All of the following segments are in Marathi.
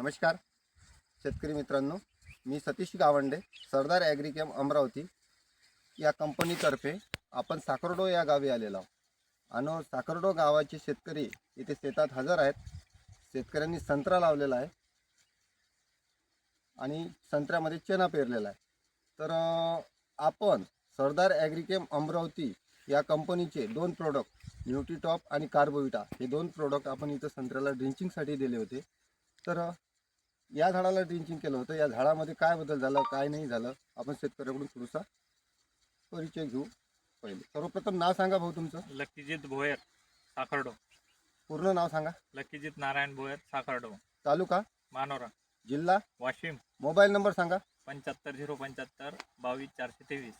नमस्कार. शेतकरी मित्रांनो मी सतीश गावंडे सरदार ॲग्रिकेम अमरावती. या कंपनीतर्फे आपण साखरडो या गावी आलेलो आहोत. आणि साखरडो गावाचे शेतकरी इथे शेतात हजर आहेत. शेतकऱ्यांनी संत्रा लावलेला आहे. आणि संत्र्यामध्ये चेना पेरलेला आहे. तर आपण सरदार ॲग्रिकेम अमरावती या कंपनीचे दोन प्रोडक्ट न्यूट्रीटॉप आणि कार्बोविटा हे दोन प्रोडक्ट आपण इथं संत्र्याला ड्रिंचिंगसाठी दिले होते. तर या झाडाला ड्रिंचिंग केलं होतं. या झाडामध्ये काय बदल झालं काय नाही झालं आपण शेतकऱ्याकडून थोडासा परिचय घेऊ पहिले. सर्वप्रथम नाव सांगा भाऊ तुमचं. लक्कीजित भोयर साखरडो. पूर्ण नाव सांगा. लक्कीजित नारायण भोयर साखरडो. तालुका? मानोरा. जिल्हा? वाशिम. मोबाईल नंबर सांगा. पंच्याहत्तर झिरो पंच्याहत्तर बावीस चारशे तेवीस.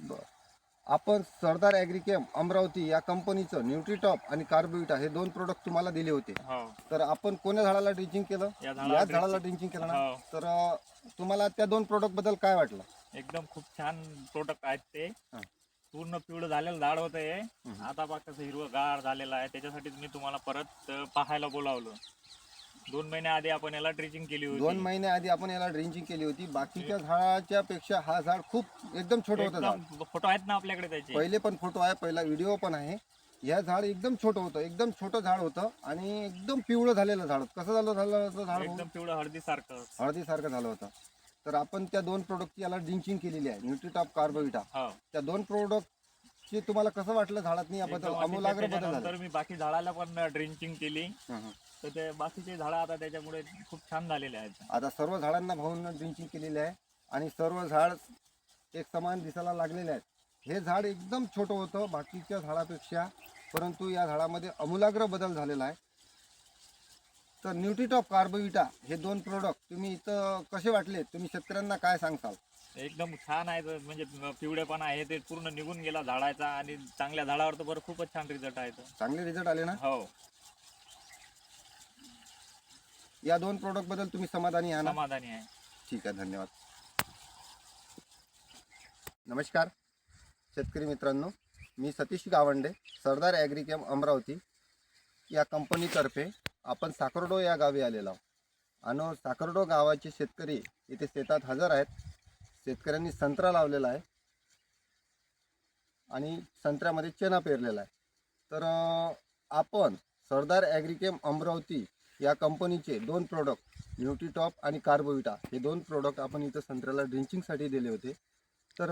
बरं. आपण सरदार ॲग्रिकेम अमरावती या कंपनीचं न्यूट्रीटॉप आणि कार्बोविटा हे दोन प्रोडक्ट तुम्हाला दिले होते. हो. तर आपण कोण्या झाडाला ड्रिंचिंग केलं? या याच झाडाला ड्रिंचिंग केलं ना? हो. तर अं, तुम्हाला त्या दोन प्रोडक्टबद्दल काय वाटलं? एकदम खूप छान प्रोडक्ट आहेत ते. हा. पूर्ण पिवळं झालेलं झाड होतं हे. हम्म. आता कसं हिरवं गार झालेलं आहे. त्याच्यासाठीच मी तुम्हाला परत अं, पाहायला बोलावलं. दोन महिन्या आधी आपण याला ड्रिचिंग केली होती. दोन महिने आधी आपण याला ड्रिंचिंग केली होती. बाकीच्या झाडाच्या पेक्षा हा झाड खूप एकदम छोटं होतं झाड. एकदम फोटो आहेत ना आपल्याकडे त्याचे? पहिले पण फोटो आहे पहिला व्हिडिओ पण आहे. या झाड एकदम छोटं होतं एकदम छोटं झाड होतं आणि एकदम पिवळं झालेलं झाड. होतं कसं झालं झालं होतं झाड? एकदम पिवळं हळदी सारखं हळदीसारखं झालं होतं. तर आपण त्या दोन प्रोडक्टची याला ड्रिंचिंग केलेली आहे. न्यूट्रीटॉप कार्बोविटा हो. त्या दोन प्रोडक्टची तुम्हाला कसं वाटलं झाडात याबद्दल एकदम आमूलाग्र अतिशय बदल झाला? त्याच्यानंतर मी बाकी झाडाला पण ड्रिंचिंग केली. तर ते बाकीचे झाडं आता त्याच्यामुळे खूप छान झालेले आहेत. आता सर्व झाडांना भाऊन ड्रिंचिंग केलेली आहे आणि सर्व झाड एक समान दिसायला लागलेले आहेत. हे झाड एकदम छोटं होतं बाकीच्या झाडापेक्षा परंतु या झाडामध्ये अमूलाग्र बदल झालेला आहे. तर न्यूट्रीटॉप कार्बोविटा हे दोन प्रोडक्ट तुम्ही इथं कसे वाटले? तुम्ही शेतकऱ्यांना काय सांगताल? एकदम छान आहे म्हणजे पिवळेपणा आहे ते पूर्ण निघून गेला झाडाचा आणि चांगल्या झाडावर तर बरं खूपच छान रिझल्ट आहे तो. चांगले रिझल्ट आले ना? हो. या दोन प्रोडक्टबद्दल तुम्ही समाधानी आहात ना? समाधानी आहे. ठीक आहे धन्यवाद. नमस्कार. शेतकरी मित्रांनो मी सतीश गावंडे सरदार ॲग्रिकॅम अमरावती. या कंपनीतर्फे आपण साकर्डो या गावी आलेलो आहोत. आणि साकर्डो गावाचे शेतकरी इथे शेतात हजर आहेत. शेतकऱ्यांनी संत्रा लावलेला आहे. आणि संत्र्यामध्ये चेना पेरलेला आहे. तर आपण सरदार ॲग्रिकेम अमरावती या कंपनीचे दोन प्रोडक्ट न्यूट्रीटॉप आणि कार्बोविटा हे दोन प्रोडक्ट आपण इथं संत्र्याला ड्रिंचिंगसाठी दिले होते. तर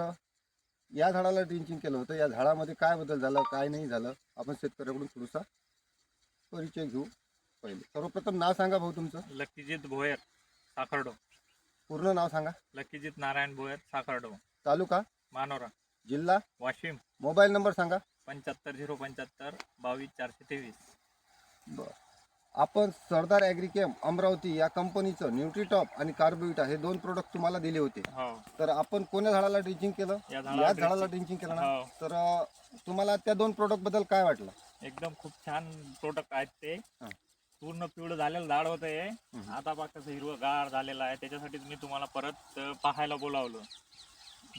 या झाडाला ड्रिंचिंग केलं होतं. या झाडामध्ये काय बदल झाला काय नाही झालं आपण शेतकऱ्याकडून थोडासा परिचय घेऊ पहिले. सर्वप्रथम नाव सांगा भाऊ तुमचं. लक्कीजित भोयर साखरडो. पूर्ण नाव सांगा. लक्कीजित नारायण भोयर साखरडो तालुका? मानोरा. जिल्हा? वाशिम. मोबाईल नंबर सांगा. पंच्याहत्तर झिरो पंच्याहत्तर बावीस चारशे तेवीस. बरं. आपण सरदार ॲग्रिकेम अमरावती या कंपनीचं न्यूट्रीटॉप आणि कार्बोविटा हे दोन प्रोडक्ट तुम्हाला दिले होते. हो. तर आपण कोण्या झाडाला ड्रिंचिंग केलं? या याच झाडाला झाडाला ड्रिंचिंग केलं ना? हो. तर अं, तुम्हाला त्या दोन प्रोडक्टबद्दल काय वाटलं? एकदम खूप छान प्रोडक्ट आहेत ते. हा. पूर्ण पिवळं झालेलं झाड होतं हे हम्म. आता बघ कसं हिरवं गार झालेलं आहे. त्याच्यासाठीच मी तुम्हाला परत पाहायला बोलावलं.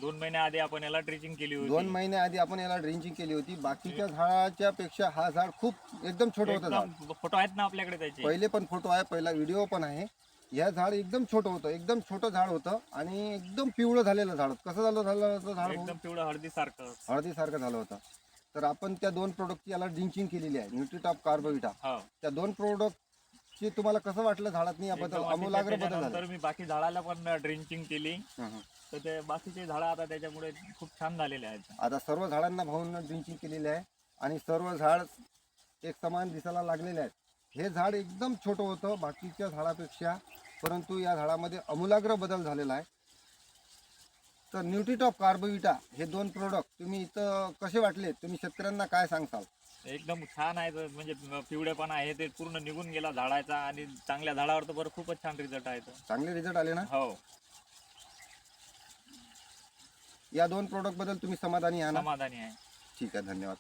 दोन महिन्या आधी आपण याला ड्रिचिंग केली होती. दोन महिने आधी आपण याला ड्रिंचिंग केली होती. बाकीच्या झाडाच्या पेक्षा हा झाड खूप एकदम छोटं होतं झाड. फोटो आहेत ना आपल्याकडे त्याचे? पहिले पण फोटो आहे पहिला व्हिडिओ पण आहे. या झाड एकदम छोटं होतं. एकदम छोटं झाड होतं आणि एकदम पिवळं झालेलं झाड. कसं झालं झालं झाड? एकदम पिवळं हळदी सारखं हळदीसारखं झालं होतं. तर आपण त्या दोन प्रोडक्टची याला ड्रिंचिंग केलेली आहे. न्यूट्रीटॉप कार्बोविटा हो. त्या दोन प्रोडक्टची तुम्हाला कसं वाटलं झाडात? याबद्दल एकदम आमूलाग्र बदल झाला त्याच्यानंतर मी बाकी झाडाला पण ड्रिंचिंग केली. हं, हं. तर ते बाकीचे झाडं आता त्याच्यामुळे खूप छान झालेले आहेत. आता सर्व झाडांना भाऊन ड्रिंचिंग केलेली आहे. आणि सर्व झाड एक समान दिसायला लागलेले आहेत. हे झाड एकदम छोटं होतं बाकीच्या झाडापेक्षा. परंतु या झाडामध्ये अमूलाग्र बदल झालेला आहे. तर न्यूट्रीटॉप कार्बोविटा हे दोन प्रोडक्ट तुम्ही इथं कसे वाटले? तुम्ही शेतकऱ्यांना काय सांगताल? एकदम छान आहे. म्हणजे पिवळेपणा आहे. ते पूर्ण निघून गेला झाडाचा आणि चांगल्या झाडावर तर बरं खूपच छान रिझल्ट आहे तो. चांगले रिझल्ट आले ना? हो. या दोन प्रोडक्टबद्दल तुम्ही समाधानी आहात समाधानी आहे. ठीक आहे धन्यवाद.